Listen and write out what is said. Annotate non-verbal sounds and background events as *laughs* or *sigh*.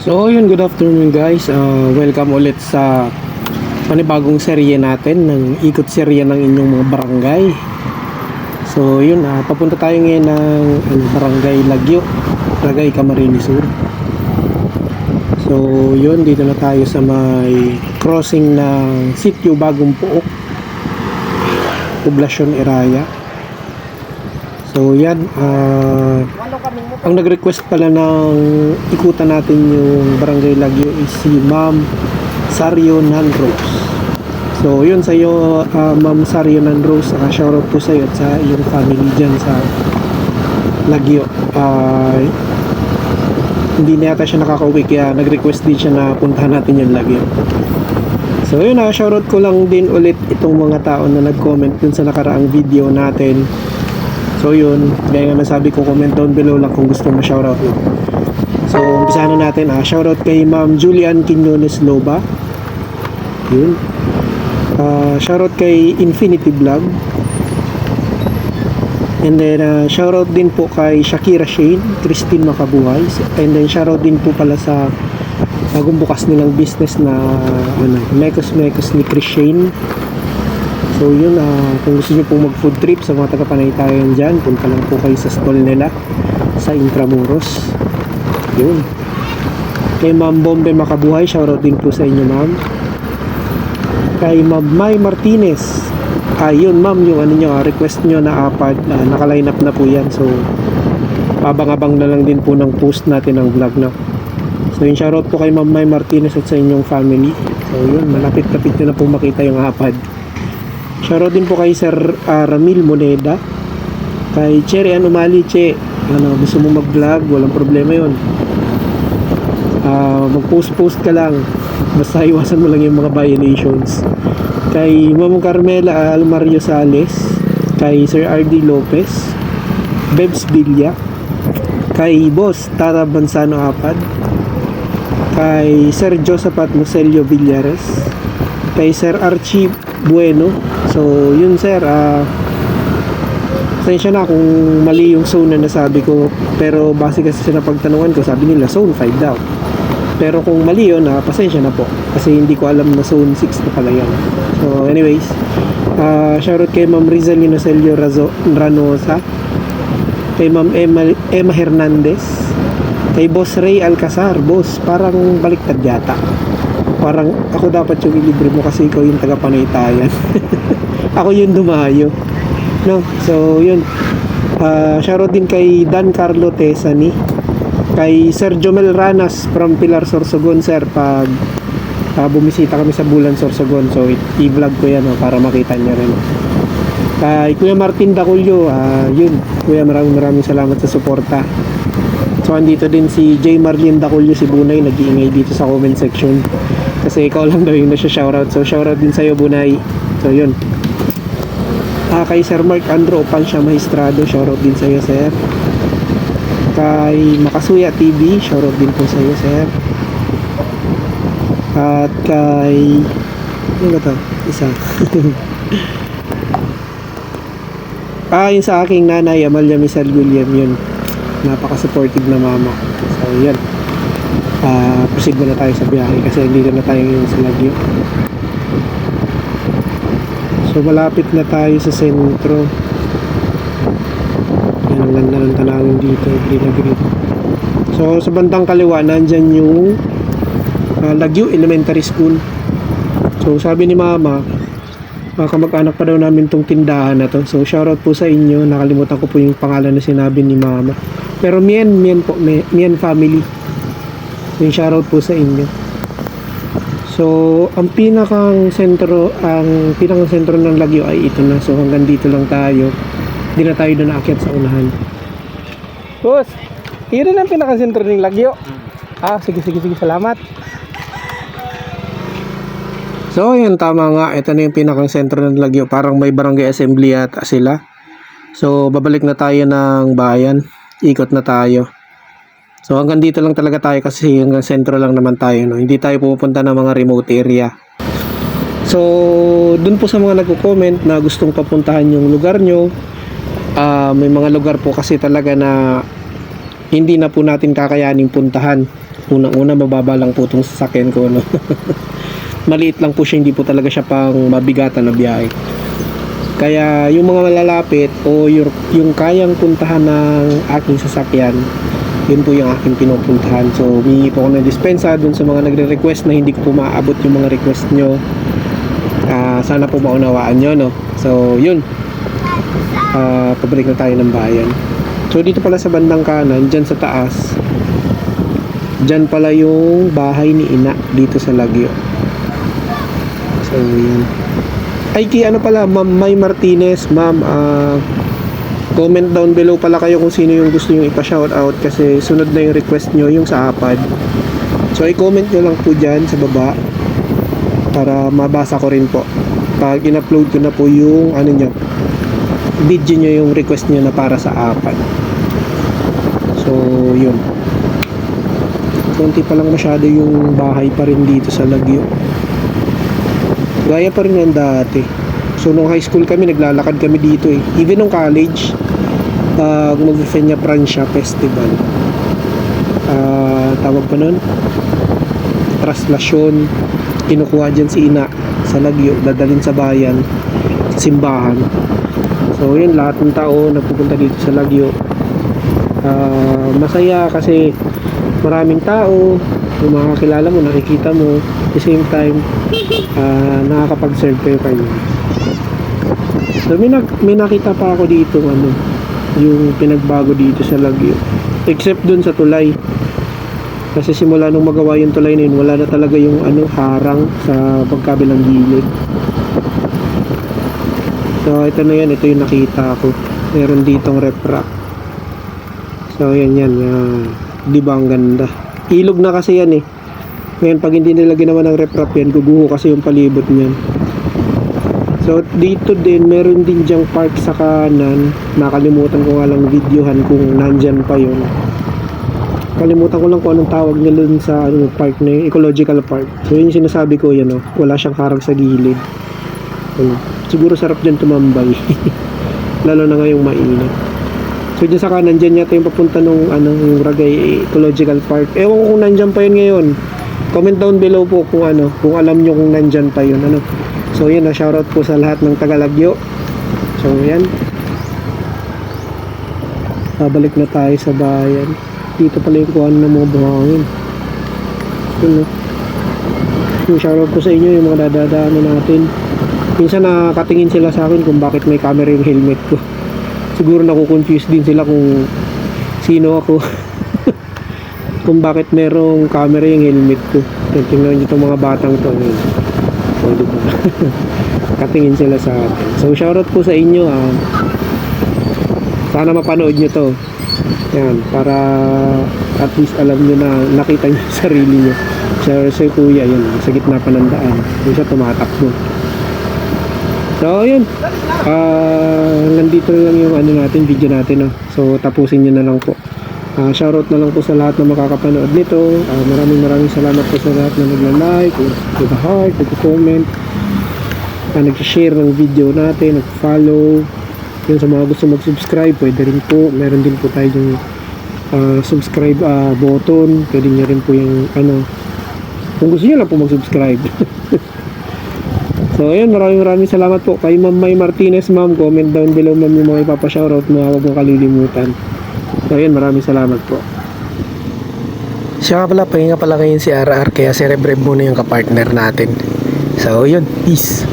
So yun, good afternoon guys. Uh, welcome ulit sa panibagong serye natin ng ikot serye ng inyong mga barangay. So yun, ah, papunta tayo ngayon ng ano, barangay Lagyo, Barangay Camarines Sur. So yun, dito na tayo sa may crossing ng sitio Bagong Puok, Poblasyon Eraya. So yan, ah ang nag-request pala ng ikutan natin yung barangay Lagyo is si Ma'am Sario Nanros. So yun sa iyo ah, Ma'am Sario Nanros, uh, shoutout po sa iyo at sa iyong family dyan sa Lagyo. Ah, hindi na yata siya nakakauwi kaya nag-request din siya na puntahan natin yung Lagyo. So yun na, shoutout ko lang din ulit itong mga tao na nag-comment dun sa nakaraang video natin. So yun, gaya nga nasabi ko, comment down below lang kung gusto mo shoutout no? So, umpisahan na natin. Ah, shoutout kay Ma'am Julian Quinones Loba. Yun. Ah, shoutout kay Infinity Vlog. And then, uh, shoutout din po kay Shakira Shane, Christine Makabuhay. And then, shoutout din po pala sa bagong nilang business na ano, Mekos Mekos ni Chris Shane. So yun, ah, kung gusto niyo pong mag food trip sa mga taga-panaytayan dyan, punta lang po kayo sa stall nila sa Intramuros. Yun. Kay Ma'am Bombe Makabuhay, shoutout din po sa inyo ma'am. Kay Ma'am May Martinez, ayun ma'am, yung ano nyo, ah, request nyo na apad, uh, naka-line up na po yan. So, abang-abang na lang din po ng post natin ng vlog na. So, yung shoutout po kay Ma'am May Martinez at sa inyong family. So, yun, malapit-lapit nyo na po makita yung apad. Shoutout din po kay Sir ah, Ramil Moneda. Kay Cherry Ann Umali, Che. Ano, gusto mo mag-vlog, walang problema yon. Ah, mag-post-post ka lang. Basta iwasan mo lang yung mga violations. Kay Ma'am Carmela Almario Sales. Kay Sir RD Lopez. Bebs Villa. Kay Boss Tara Bansano Apad. Kay Sir Joseph at Villares. Kay Sir Archie Bueno. So, yun sir, ah Pasensya na kung mali yung zone na nasabi ko. Pero base kasi sa napagtanungan ko sabi nila zone 5 daw. Pero kung mali yun ah, pasensya na po. Kasi hindi ko alam na zone 6 na pala yun. So anyways ah shoutout kay ma'am Rizal Inocelio Razo, Ranosa kay ma'am Emma, Emma Hernandez kay boss Ray Alcazar. Boss parang baliktad yata parang ako dapat yung ilibre mo kasi ikaw yung taga-panaytayan *laughs* ako yung dumayo. No? So yun. Uh, shoutout din kay Dan Carlo Tesani. Kay Sir Jomel Ranas from Pilar Sorsogon sir pag uh, bumisita kami sa Bulan Sorsogon. So i-vlog ko yan oh, para makita niyo rin. Kay Kuya Martin Daculio uh, yun. Kuya maraming maraming salamat sa suporta. So andito din si J. Marlene Daculio si Bunay. Nag-iingay dito sa comment section kasi ikaw lang daw yung nasa shoutout so shoutout din sa'yo Bunay so yun Ah, kay Sir Mark Andro Opansya Maestrado, shoutout din sa iyo, sir. Kay Makasuya TV, shoutout din po sa iyo, sir. At kay ano ba to? Isa. *laughs* ah, yun sa aking nanay, Amalia Misal William, yun. Napaka-supportive na mama. So, yun. Ah, proceed muna tayo sa biyahe kasi dito na tayo ngayon sa Lagyo. So malapit na tayo sa sentro. Yan ang ganda ng tanawin dito, green na green. So sa bandang kaliwa, nandyan yung uh, Lagyo Elementary School. So sabi ni Mama, uh, kamag-anak pa daw namin tong tindahan na to. So shoutout po sa inyo, nakalimutan ko po yung pangalan na sinabi ni Mama. Pero Mien, Mien po, Mien family. Yung shoutout po sa inyo. So, ang pinakang sentro, ang pinakang sentro ng Lagyo ay ito na. So, hanggang dito lang tayo. Hindi na tayo doon aakyat sa unahan. Boss, yun na ang pinakang sentro ng Lagyo. Ah, sige, sige, sige. Salamat. So, yun, tama nga. Ito na yung pinakang sentro ng Lagyo. Parang may barangay assembly yata sila. So, babalik na tayo ng bayan. Ikot na tayo. So hanggang dito lang talaga tayo kasi hanggang sentro lang naman tayo no. Hindi tayo pupunta ng mga remote area. So dun po sa mga nagko-comment na gustong papuntahan yung lugar nyo, ah, may mga lugar po kasi talaga na hindi na po natin kakayaning puntahan Unang-una, mababa lang po itong sasakyan ko. No? *laughs* Maliit lang po siya, hindi po talaga siya pang mabigatan na biyahe. Kaya yung mga malalapit o yung, yung kayang puntahan ng aking sasakyan, yun po yung aking pinupuntahan. So, humingi po ako ng dispensa dun sa mga nagre-request na hindi ko po maaabot yung mga request nyo. Ah, sana po maunawaan nyo, no? So, yun. Ah, pabalik na tayo ng bayan. So, dito pala sa bandang kanan, dyan sa taas, dyan pala yung bahay ni Ina dito sa Lagyo. So, yun. Ay, kay ano pala, Ma'am May Martinez, Ma'am, ah, comment down below pala kayo kung sino yung gusto nyo ipa-shoutout kasi sunod na yung request nyo, yung sa APAD. So, i-comment nyo lang po dyan sa baba para mabasa ko rin po. Pag in-upload ko na po yung ano nyo, video nyo yung request nyo na para sa APAD. So, yun. Konti pa lang masyado yung bahay pa rin dito sa Lagyo. Gaya pa rin yan dati. So, nung high school kami, naglalakad kami dito eh. Even nung college, pag mag-Fenya Francia Festival, ah tawag pa nun, traslasyon, kinukuha dyan si Ina sa Lagyo, dadalhin sa bayan, simbahan. So, yun, lahat ng tao nagpupunta dito sa Lagyo. Ah, masaya kasi maraming tao, yung mga kakilala mo, nakikita mo, at the same time, ah, nakakapag-serve kayo kayo. So, may, nak- may nakita pa ako dito, ano, yung pinagbago dito sa Lagyo. Except dun sa tulay. Kasi simula nung magawa yung tulay na yun, wala na talaga yung ano, harang sa pagkabilang gilid. So, ito na yan. Ito yung nakita ko. Meron ditong rep. So, yan yan. yan. Di ba ang ganda? Ilog na kasi yan eh. Ngayon, pag hindi nila ginawa ng rep yan, guguho kasi yung palibot niyan. So, dito din, meron din dyang park sa kanan. Nakalimutan ko nga lang videohan kung nandyan pa yun. Kalimutan ko lang kung anong tawag nila dun sa ano, park na yun, ecological park. So, yun yung sinasabi ko, yan o. Wala siyang karang sa gilid. Yun. Siguro sarap dyan tumambay. *laughs* Lalo na ngayong mainit. So, dyan sa kanan, dyan yata yung papunta nung ano, yung Ragay Ecological Park. Ewan ko kung nandyan pa yun ngayon. Comment down below po kung ano, kung alam nyo kung nandyan pa yun. Ano. So, yun na, shoutout po sa lahat ng Tagalagyo. So, yan. Babalik na tayo sa bayan. Dito pala yung kuhan ng mga buhangin. Yun, no? Yung shoutout ko sa inyo, yung mga dadadaanan natin. Minsan nakakatingin sila sa akin kung bakit may camera yung helmet ko. *laughs* Siguro nakukonfuse din sila kung sino ako. *laughs* kung bakit merong camera yung helmet ko. Tingnan nyo itong mga batang to. Yun. O, diba? *laughs* Katingin sila sa atin. So, shoutout po sa inyo. Ah. Sana mapanood nyo to. Yan, para at least alam nyo na nakita nyo *laughs* sarili nyo. Siya si kuya, yun, sa gitna pa ng daan. Yung siya tumatakbo. So, yun. Ah, nandito na lang yung ano natin, video natin. No? So, tapusin nyo na lang po. Ah, shoutout na lang po sa lahat na makakapanood nito. Ah, maraming maraming salamat po sa lahat na nagla-like, with the heart, nag-comment, na nag-share ng video natin, nag-follow. Yun sa mga gusto mag-subscribe, pwede rin po. Meron din po tayo yung ah, subscribe ah, button. Pwede nyo rin po yung ano, kung gusto nyo lang po mag-subscribe. *laughs* so, ayun, maraming maraming salamat po kay Ma'am May Martinez, Ma'am. Comment down below, Ma'am, yung mga ipapashoutout mo. Huwag mo kalilimutan. So, ayun, maraming salamat po. Siya nga pala, pahinga pala ngayon si RR, kaya cerebrate muna yung kapartner natin. So, yun, peace.